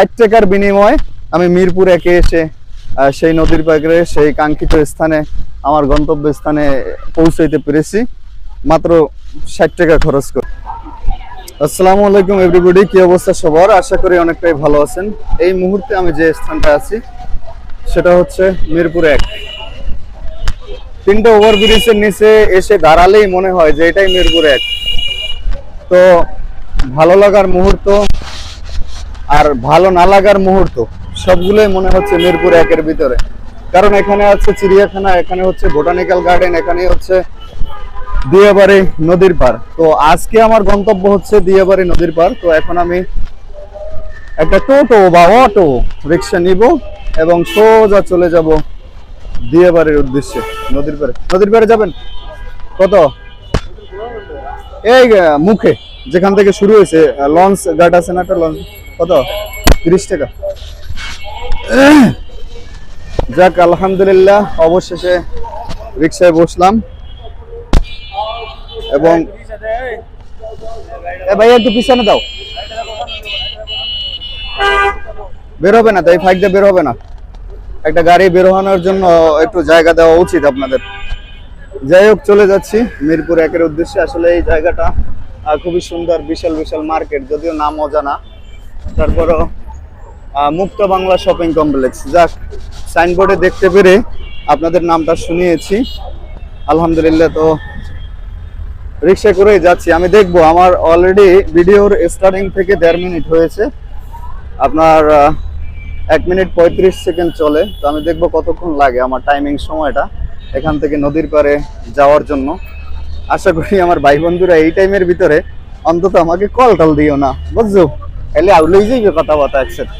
ষাট টাকার বিনিময়ে আমি মিরপুর একে এসে সেই নদীর পাড়ে, সেই কাঙ্ক্ষিত স্থানে, আমার গন্তব্য স্থানে পৌঁছাইতে পেরেছি। মাত্র ষাট টাকা খরচ করে। আসসালামু আলাইকুম এভরিবডি কি অবস্থা সবার? আশা করি অনেকটাই ভালো আছেন। এই মুহূর্তে আমি যে স্থানটা আছি, সেটা হচ্ছে মিরপুর এক। তিনটা ওভারব্রিজের নিচে এসে দাঁড়ালেই মনে হয় যে এটাই মিরপুর এক। তো ভালো লাগার মুহূর্ত আর ভালো না লাগার মুহূর্ত, সবগুলোই মনে হচ্ছে মিরপুর একের ভিতরে। কারণ এখানে আছে চিড়িয়াখানা, এখানে হচ্ছে বোটানিক্যাল গার্ডেন, এখানে হচ্ছে দিয়াবাড়ি নদীর পার তো আজকে আমার গন্তব্য হচ্ছে দিয়াবাড়ি নদীর পার তো এখন আমি একটা টোটো বা অটো রিক্সা নিব এবং সোজা চলে যাব দিয়াবাড়ির উদ্দেশ্যে। নদীর পারে নদীর পারে যাবেন? কত? এই, মুখে। যেখান থেকে শুরু হয়েছে লঞ্চ গার্ড আছে না একটা লঞ্চ কত? তিরিশ টাকা। যাক, আলহামদুলিল্লাহ, অবশেষে রিক্সায় বসলাম। এবং ভাই একটু পিছনে দাও। বের হবে না, তাই ফাইক দিয়ে বের হবে না। একটা গাড়ি বের হওয়ানোর জন্য একটু জায়গা দেওয়া উচিত আপনাদের। যাই হোক, চলে যাচ্ছি মিরপুর একের উদ্দেশ্যে। আসলে এই জায়গাটা খুবই সুন্দর, বিশাল বিশাল মার্কেট, যদিও নাম অজানা। তারপরও মুক্ত বাংলা শপিং কমপ্লেক্স। যাক, সাইনবোর্ডে দেখতে পেরে আপনাদের নামটা শুনিয়েছি। আলহামদুলিল্লাহ তো রিক্সা করেই যাচ্ছি। আমি দেখব, আমার অলরেডি ভিডিওর স্টার্টিং থেকে দেড় মিনিট হয়েছে। আপনার এক মিনিট পঁয়ত্রিশ সেকেন্ড চলে। তো আমি দেখব কতক্ষণ লাগে আমার টাইমিং সময়টা, এখান থেকে নদীর পারে যাওয়ার জন্য। আশা করি আমার ভাই বন্ধুরা এই টাইমের ভিতরে অন্তত আমাকে কল টল দিও না, বুঝছ? এলে আউলেই যাইবে কথাবার্তা একসাথে।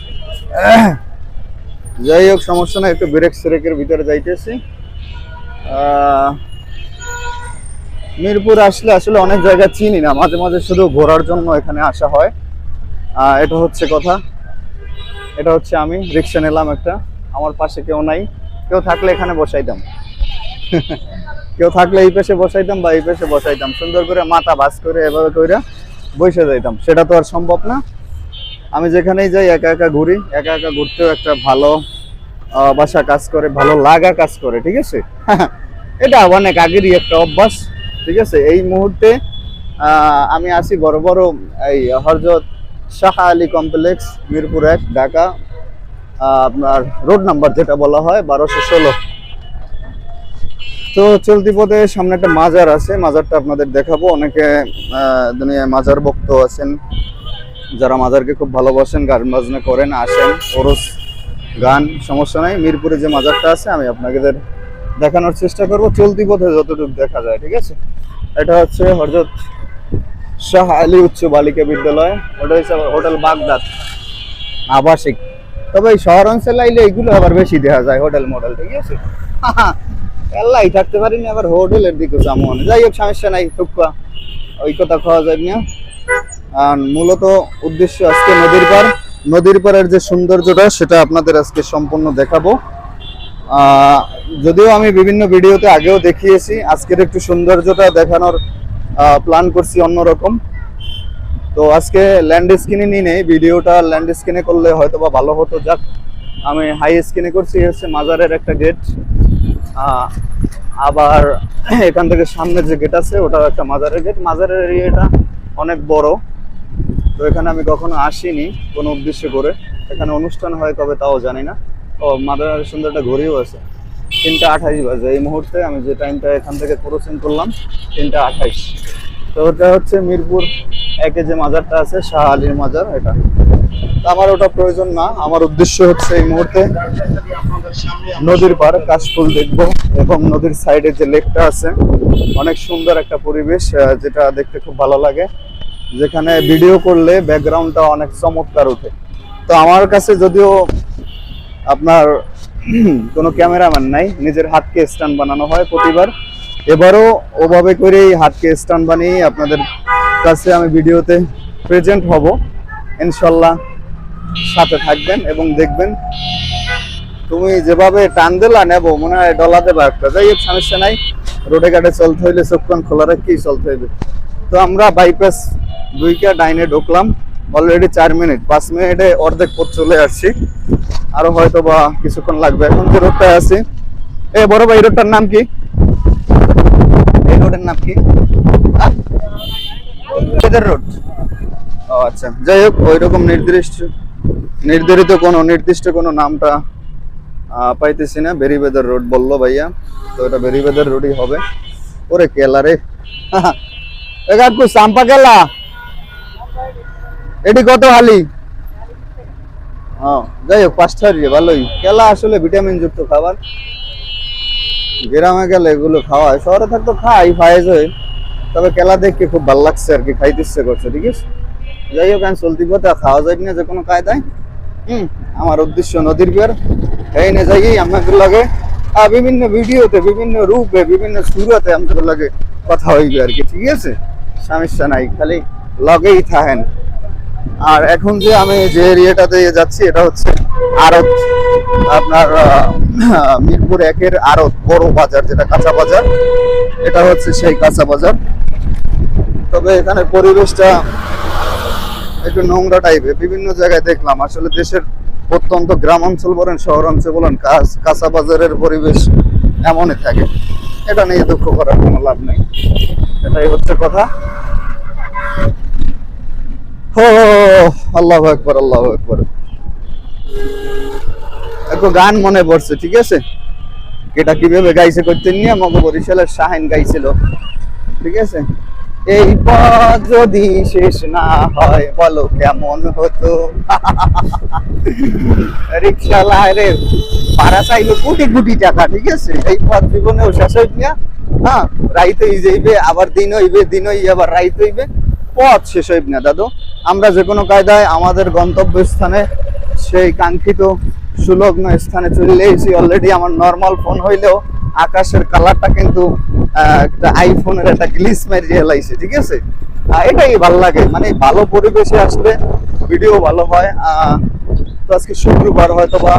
যাই হোক, সমস্যা না একটু ব্রেক সেরেকের ভিতরে যাইতেছি। মিরপুর আসলে আসলে অনেক জায়গা চিনি না, মাঝে মাঝে শুধু ঘোরার জন্য এখানে আসা হয়। এটা হচ্ছে কথা। এটা হচ্ছে আমি, রিক্সা নিলাম একটা। আমার পাশে কেউ নাই, কেউ থাকলে এখানে বসাইতাম কেউ থাকলে এই পাশে বসাইতাম বা এই পাশে বসাইতাম সুন্দর করে মাথা ভাস করে এভাবে করে বসে যাইতাম। সেটা তো আর সম্ভব না। আমি যেখানেই যাই একা একা ঘুরি, একা একা ঘুরতেও একটা ভালো বাসা কাজ করে, ভালো লাগা কাজ করে, ঠিক আছে? এটা অনেক আগেরই একটা অভ্যাস, ঠিক আছে? এই মুহূর্তে আমি আসি বড় বড়, এই হরজত শাহ আলী কমপ্লেক্স, মিরপুর এক, ঢাকা আপনার রোড নাম্বার যেটা বলা হয়, বারোশো ষোলো। তো চলতি পথে সামনে একটা মাজার আছে, মাজারটা আপনাদের দেখাবো। অনেকে দুনিয়ায় মাজার ভক্ত আছেন, যারা মাজারকে খুব ভালোবাসেন, গান বাজনা করেন, আসেন, ওরস, গান, সমস্যা নাই। মিরপুরে যে মাজারটা আছে, আমি আপনাদের দেখানোর চেষ্টা করব। চলতি পথে যতটুকু দেখা যায়, ঠিক আছে? এটা হচ্ছে হরজত শাহ আলী উচ্চ বালিকা বিদ্যালয়। ওটা হচ্ছে হোটেল বাগদাদ, আবাসিক। তবে এই শহর অঞ্চলে আইলে এগুলো আবার বেশি দেখা যায়, হোটেল মডেল, ঠিক আছে? আল্লাহ থাকতে পারিনি, আবার হোটেলের দিকে যাব যাই হোক, সমস্যা নাই টুকা ওই কথা খাওয়া যায় না। আর মূলত উদ্দেশ্য আজকে নদীর পার। নদীর পাড়ের যে সৌন্দর্যটা, সেটা আপনাদের আজকে সম্পূর্ণ দেখাবো। যদিও আমি বিভিন্ন ভিডিওতে আগেও দেখিয়েছি, আজকের একটু সৌন্দর্যটা দেখানোর প্ল্যান করছি অন্যরকম। তো আজকে ল্যান্ড স্ক্রিনে নিয়ে নেই, ভিডিওটা ল্যান্ড স্ক্রিনে করলে হয়তো বা ভালো হতো। যাক, আমি হাই স্ক্রিনে করছি হচ্ছে মাজারের একটা গেট আবার এখান থেকে সামনে যে গেট আছে, ওটাও একটা মাজারের গেট মাজারের এরিয়াটা অনেক বড়। তো এখানে আমি কখনো আসিনি কোনো উদ্দেশ্য করে। এখানে অনুষ্ঠান হয় কবে তাও জানি না। ও, মাদার সুন্দর একটা ঘড়িও আছে। তিনটা আঠাইশ বাজে। এই মুহূর্তে আমি যে টাইমটা এখান থেকে ক্রসিং করলাম, তিনটা আঠাইশ। তো ওটা হচ্ছে মিরপুর একে যে মাজারটা আছে, শাহ আলীর মাজার, এটা। আমার ওটা প্রয়োজন না। আমার উদ্দেশ্য হচ্ছে এই মুহূর্তে নদীর পার কাশফুল দেখব এবং নদীর সাইডে যে লেকটা আছে, অনেক সুন্দর একটা পরিবেশ যেটা দেখতে খুব ভালো লাগে। যেখানে ভিডিও করলে ব্যাকগ্রাউন্ডটা অনেক চমৎকার ওঠে। তো আমার কাছে যদিও আপনার কোনো ক্যামেরাম্যান নাই, নিজের হাতকে স্ট্যান্ড বানানো হয় প্রতিবার। এবারও ওভাবে করেই হাতকে স্ট্যান্ড বানিয়ে আপনাদের কাছে আমি ভিডিওতে প্রেজেন্ট হব। ইনশাল্লাহ সাথে থাকবেন এবং দেখবেন তুমি যেভাবে টান দিলা নেব, মনে হয় ডলা দেবা একটা। যাই হোক সমস্যা নাই। রোডে ঘাটে চলতে হইলে চোখ কান খোলা রেখেই চলতে হইবে। তো আমরা বাইপাস দুইকা ডাইনে ঢুকলাম। অলরেডি চার মিনিট, পাঁচ মিনিটে অর্ধেক পথ চলে আসছি। আরও হয়তো বা কিছুক্ষণ লাগবে। এখন যে রোডটায় আছি, এ বড় ভাই রোডটার নাম কি? এই রোডের নাম কি? রোড ও আচ্ছা যাই হোক ওই রকম নির্দিষ্ট নির্ধারিত কোনো নির্দিষ্ট কোনো নামটা পাইতেছি না। বেরিবেদার রোড বলল ভাইয়া, তো এটা বেরিবেদার রোডই হবে। ওরে কেলা রে। কাকু সাম্পা কেলা? এটি কত হালি? হ্যাঁ যাই হোক, পাঁচটা ভালোই। কেলা আসলে ভিটামিন যুক্ত খাবার। গ্রামে গেলে এগুলো খাওয়া হয় শহরে থাকতো খাই ফায়েজ হয়ে তবে কেলা দেখে খুব ভালো লাগছে আর কি খাইতে ইচ্ছে করছে, ঠিক আছে? যাই হোক আমি চলতি পথে খাওয়া যায় না যে কোনো কায়দায়। হুম আমার উদ্দেশ্য নদীর পেয়ার এই না যাই আমাদের লাগে। আহ, বিভিন্ন ভিডিওতে বিভিন্ন রূপে বিভিন্ন সুরতে আমাদের লাগে কথা হইবে আর কি ঠিক আছে? সমস্যা নাই খালি লগেই থাকেন। আর এখন যে আমি যে এরিয়াটাতে যাচ্ছি এটা হচ্ছে আরত আপনার মিরপুর একের আরত বড় বাজার যেটা কাঁচা বাজার। এটা হচ্ছে সেই কাঁচা বাজার। তবে এখানে পরিবেশটা একটু নোংরা টাইপের বিভিন্ন জায়গায় দেখলাম। আসলে দেশের প্রত্যন্ত গ্রাম অঞ্চল বলেন শহর অঞ্চল বলেন কাঁচা বাজারের পরিবেশ এমনই থাকে। এটা নিয়ে দুঃখ করার কোনো লাভ নেই। এটাই হচ্ছে কথা। আল্লাহ একবার আল্লাহ একবার একটু গান মনে পড়ছে, ঠিক আছে? এটা কীভাবে গাইছে করতে নিয়ে আমাকে বরিশালের শাহিন গাইছিল। ঠিক আছে? এই পথ যদি শেষ না হয়, বলো কেমন হতো? রিক্সাওয়ালা রে ভাড়া চাইলো কোটি কোটি টাকা, ঠিক আছে? এই পথ জীবনেও শেষ হইব না। হ্যাঁ রাইতে যাইবে আবার দিন হইবে, দিন হই, আবার রাইত হইবে। পথ শেষ হইব না, দাদু। আমরা যে কোনো কায়দায় আমাদের গন্তব্য স্থানে সেই কাঙ্ক্ষিত সুলগ্ন স্থানে চলে এসেছি। অলরেডি আমার নর্মাল ফোন হইলেও আকাশের কালারটা কিন্তু একটা আইফোনের একটা গ্লিস মেরিয়ে লাইছে, ঠিক আছে? এটাই ভালো লাগে মানে ভালো পরিবেশে আসলে ভিডিও ভালো হয়। তো আজকে শুক্রবার হয়তো বা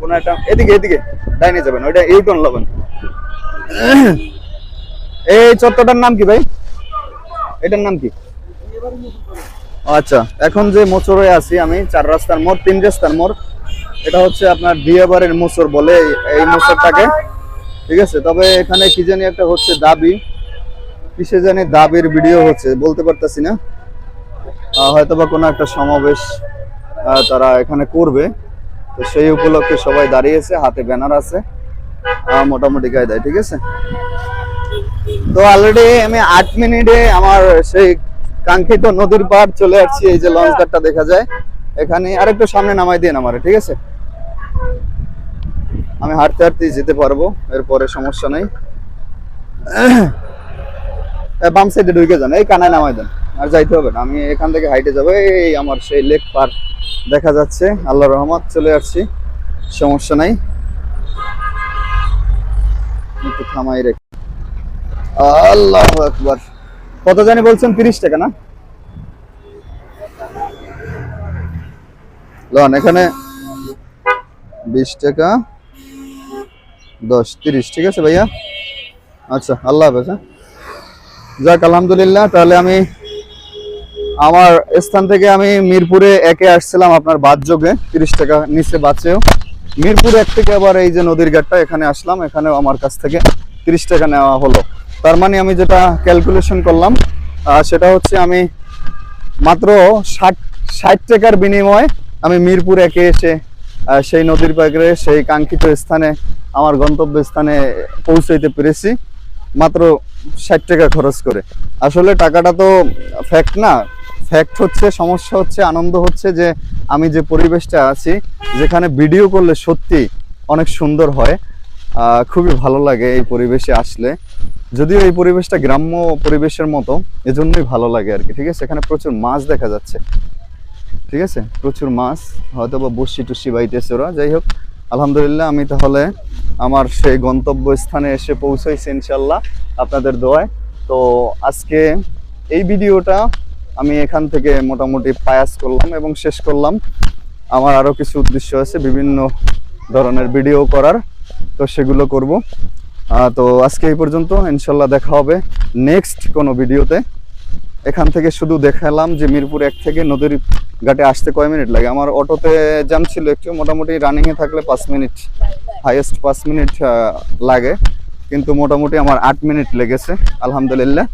কোনো একটা, এদিকে এদিকে, ডাইনে যাবেন, ওইটা ইউটন লবেন এই চত্বরটার নাম কি ভাই? এটার নাম কি? আচ্ছা এখন যে মোচরে আছি আমি, চার রাস্তার মোড়, তিন রাস্তার মোড়, এটা হচ্ছে আপনার দিয়াবারের মোচর বলে এই মোচরটাকে ঠিক আছে? তবে এখানে কি জানি একটা হচ্ছে দাবি। কিসে জানি দাবির ভিডিও হচ্ছে, বলতে পারতাছি না। হয়তোবা কোনো একটা সমাবেশ তারা এখানে করবে। তো সেই উপলক্ষে সবাই দাঁড়িয়েছে, হাতে ব্যানার আছে। মোটামুটি কায়দায় ঠিক আছে? তো অলরেডি আমি আট মিনিটে আমার সেই কাঙ্ক্ষিত নদীর পাড় চলে আসছি, এই যে লঞ্চ দেখা যায়। এখানে আরেকটু সামনে নামাই দিয়ে আমারে, ঠিক আছে? আমি হাঁটতে হাঁটতে যেতে পারব, এরপরে সমস্যা নেই। বাম সাইডে ঢুকে যান, এই কানায় নামাই দেন, আর যাইতে হবে না, আমি এখান থেকে হাইটে যাব, এই আমার সেই লেক পার্ক দেখা যাচ্ছে আল্লাহ রহমত, চলে আসছি, সমস্যা নাই। থামাই রেখে। আল্লাহ একবার কত জানি বলছেন, তিরিশ টাকা না? লন, এখানে বিশ টাকা। দশ, তিরিশ, ঠিক আছে ভাইয়া? আচ্ছা আল্লাহ হাফেজ হ্যাঁ? যাক, আলহামদুলিল্লাহ, তাহলে আমি আমার স্থান থেকে আমি মিরপুরে একে আসছিলাম আপনার বাদ যোগে, তিরিশ টাকা নিচে বাঁচেও। মিরপুর এক থেকে আবার এই যে নদীর ঘাটটা, এখানে আসলাম, এখানেও আমার কাছ থেকে তিরিশ টাকা নেওয়া হলো। তার মানে আমি যেটা ক্যালকুলেশন করলাম সেটা হচ্ছে আমি মাত্র ষাট ষাট টাকার বিনিময়ে আমি মিরপুর একে এসে সেই নদীর পাড়ে সেই কাঙ্ক্ষিত স্থানে, আমার গন্তব্য স্থানে পৌঁছাইতে পেরেছি। মাত্র ষাট টাকা খরচ করে। আসলে টাকাটা তো ফ্যাক্ট না। ফ্যাক্ট হচ্ছে, সমস্যা হচ্ছে, আনন্দ হচ্ছে যে আমি যে পরিবেশটা আছি, যেখানে ভিডিও করলে সত্যি অনেক সুন্দর হয়। খুবই ভালো লাগে এই পরিবেশে আসলে। যদিও এই পরিবেশটা গ্রাম্য পরিবেশের মতো, এজন্যই ভালো লাগে আর কি। ঠিক আছে? এখানে প্রচুর মাছ দেখা যাচ্ছে। ঠিক আছে? প্রচুর মাছ হয়তো বা বসি টুসি বাইতেছে ওরা। যাই হোক, আলহামদুলিল্লাহ আমি তাহলে আমার সেই গন্তব্য স্থানে এসে পৌঁছাইছি ইনশাল্লাহ আপনাদের দোয়ায়। তো আজকে এই ভিডিওটা আমি এখান থেকে মোটামুটি পায়াস করলাম এবং শেষ করলাম। আমার আরও কিছু উদ্দেশ্য আছে, বিভিন্ন ধরনের ভিডিও করার। তো সেগুলো করব। তো আজকে এই পর্যন্ত ইনশাল্লাহ দেখা হবে নেক্সট কোনো ভিডিওতে। এখান থেকে শুধু দেখালাম যে মিরপুর এক থেকে নদীর ঘাটে আসতে কয় মিনিট লাগে? আমার অটোতে জ্যাম ছিল একটু, মোটামুটি রানিংয়ে থাকলে পাঁচ মিনিট হাইয়েস্ট পাঁচ মিনিট লাগে। কিন্তু মোটামুটি আমার আট মিনিট লেগেছে, আলহামদুলিল্লাহ।